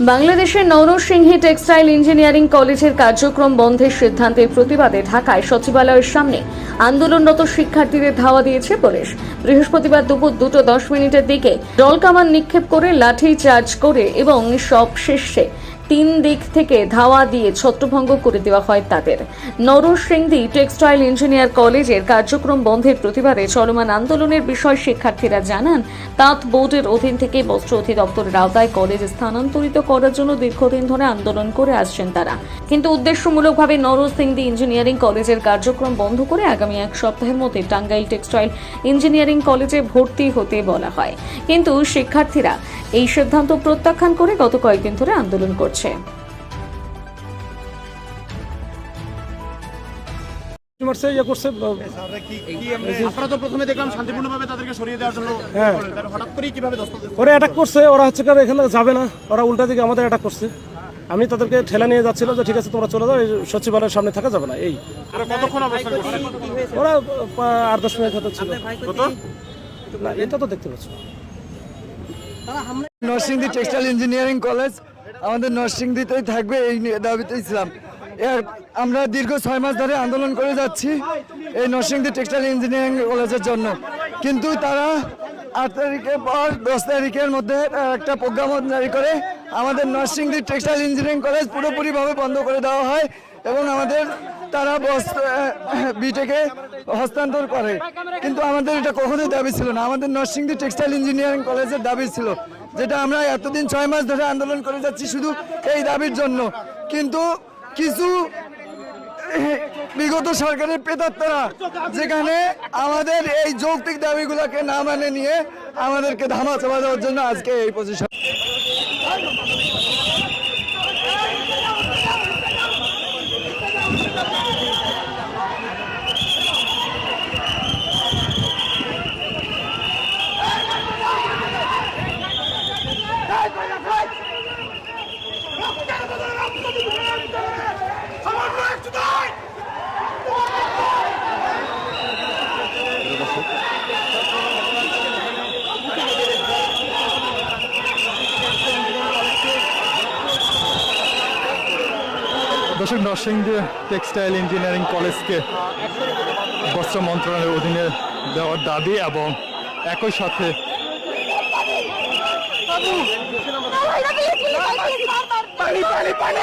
বাংলাদেশের Narsingdi textile engineering কলেজের কার্যক্রম বন্ধের সিদ্ধান্তের প্রতিবাদে ঢাকায় সচিবালয়ের সামনে আন্দোলনরত শিক্ষার্থীদের ধাওয়া দিয়েছে পুলিশ। বৃহস্পতিবার দুপুর দুটো দশ মিনিটের দিকে জলকামান নিক্ষেপ করে লাঠি চার্জ করে এবং সব শেষে তিন দিক থেকে ধাওয়া দিয়ে ছত্রভঙ্গ করে দেওয়া হয় তাদের। নরসিংদী টেক্সটাইল ইঞ্জিনিয়ার কলেজের কার্যক্রম বন্ধের প্রতিবাদে চলমান আন্দোলনের বিষয় শিক্ষার্থীরা জানান, তাঁত বোর্ডের অধীন থেকে বস্ত্র অধিদপ্তরের আওতায় কলেজ স্থানান্তরিত করার জন্য দীর্ঘদিন ধরে আন্দোলন করে আসছেন তারা। কিন্তু উদ্দেশ্যমূলকভাবে নরসিংদী ইঞ্জিনিয়ারিং কলেজের কার্যক্রম বন্ধ করে আগামী এক সপ্তাহের মধ্যে টাঙ্গাইল টেক্সটাইল ইঞ্জিনিয়ারিং কলেজে ভর্তি হতে বলা হয়। কিন্তু শিক্ষার্থীরা এই সিদ্ধান্ত প্রত্যাখ্যান করে গত কয়েকদিন ধরে আন্দোলন করছে মারছে ইয়ে করছে আপনারা তো প্রথমে দেখলাম শান্তিপূর্ণভাবে তাদেরকে সরিয়ে দেওয়ার জন্য হ্যাঁ। হঠাৎ কীভাবে ওরা অ্যাটাক করছে ওরা হচ্ছে কারণ এখানে যাবে না। ওরা উল্টা দিকে আমাদের অ্যাটাক করছে। আমি তাদেরকে ঠেলা নিয়ে যাচ্ছিল যে ঠিক আছে তোমরা চলে যাও এই সচিবালয়ের সামনে থাকা যাবে না। এই। কতক্ষণ ওরা আট দশ মিনিট হতে ছিল। না এটা তো দেখতে পাচ্ছ। নরসিংদী টেক্সটাইল ইঞ্জিনিয়ারিং কলেজ আমাদের নরসিংদীতেই থাকবে এই দাবিতেই ছিলাম। এর আমরা দীর্ঘ ছয় মাস ধরে আন্দোলন করে যাচ্ছি এই নরসিংদী টেক্সটাইল ইঞ্জিনিয়ারিং কলেজের জন্য। কিন্তু তারা আট তারিখের পর দশ তারিখের মধ্যে একটা প্রোগ্রাম জারি করে। আমাদের নরসিংদী টেক্সটাইল ইঞ্জিনিয়ারিং কলেজ পুরোপুরিভাবে বন্ধ করে দেওয়া হয় এবং আমাদের তারা বস্ত্র বিটেকে হস্তান্তর করে। কিন্তু আমাদের এটা কখনোই দাবি ছিল না। আমাদের নরসিংদী টেক্সটাইল ইঞ্জিনিয়ারিং কলেজের দাবি ছিল যেটা আমরা এতদিন ছয় মাস ধরে আন্দোলন করে যাচ্ছি শুধু এই দাবির জন্য। কিন্তু কিছু বিগত সরকারের প্রেতাত্মারা যেখানে আমাদের এই যৌক্তিক দাবিগুলোকে না মানে নিয়ে আমাদেরকে ধামা চাপা দেওয়ার জন্য আজকে এই পজিশন দর্শক নরসিংদী টেক্সটাইল ইঞ্জিনিয়ারিং কলেজকে বস্ত্র মন্ত্রণালয়ের অধীনে দেওয়ার দাবি এবং একই সাথে পানি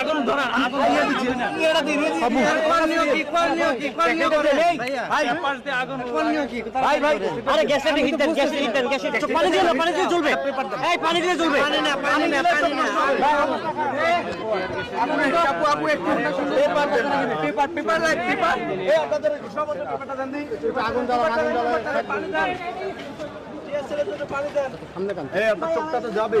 আগুন ধরার আগুন দিয়ে দিচ্ছে ভাই ভাই। আরে গ্যাসটা হিট দেন গ্যাসটা হিট দেন গ্যাসটা পানি দিয়ে পানি দিয়ে জ্বলবে। এই পানি দিয়ে জ্বলবে। পানি না পানি না পানি না। আপু আপু একটু। পেপার দেন পেপার পেপার লাইট পেপার। এই আপনাদের সবার পেপারটা দেন দিই আগুন জ্বালা আগুন জ্বালা পানি দেন। এই আপনার চোখটা তো যাবে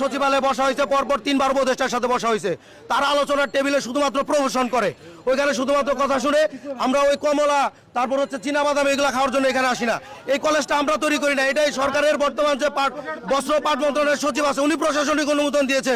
সচিবালয়ে বসা হয়েছে, পরপর তিনবার উপদেষ্টার সাথে বসা হয়েছে। তারা আলোচনার টেবিলে শুধুমাত্র প্রমোশন করে। ওইখানে শুধুমাত্র কথা শুনে আমরা ওই কমলা, তারপর হচ্ছে চীনা বাদাম এগুলো খাওয়ার জন্য এখানে আসি না। এই কলেজটা আমরা তৈরি করি না। এটাই সরকারের বর্তমান যে পাট বস্ত্র পাট মন্ত্রণালয়ের সচিব আছে, উনি প্রশাসনিক অনুমোদন দিয়েছে।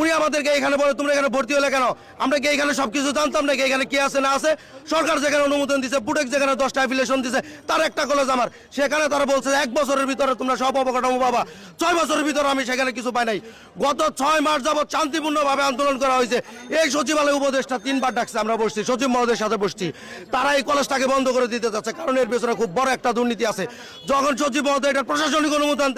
উনি আমাদেরকে এখানে বলে, তোমরা এখানে ভর্তি হলে কেন? আমরা কি এখানে সবকিছু জানতাম নাকি? এখানে কি আছে, না আছে? সরকার যেখানে অনুমোদন দিছে, বুটেক যেখানে দশটা অ্যাফিলিয়েশন দিছে, তার একটা কলেজ আমার। সেখানে তারা বলছে, এক বছরের ভিতরে তোমরা সব অবকাঠামো পাবা। ছয় বছরের ভিতরে আমি সেখানে কিছু পাই নাই। গত ছয় মাস যাবত শান্তিপূর্ণভাবে আন্দোলন করা হয়েছে। এই সচিবালয় উপদেষ্টা তিনবার ডাকছে, আমরা বসছি, সচিব মহোদয়ের সাথে বসছি। তারা এই কলেজটাকে বন্ধ করে দিতে যাচ্ছে কারণ এর পেছনে খুব বড় একটা দুর্নীতি আছে। যখন সচিব মহোদয় এটা প্রশাসনিক অনুমোদন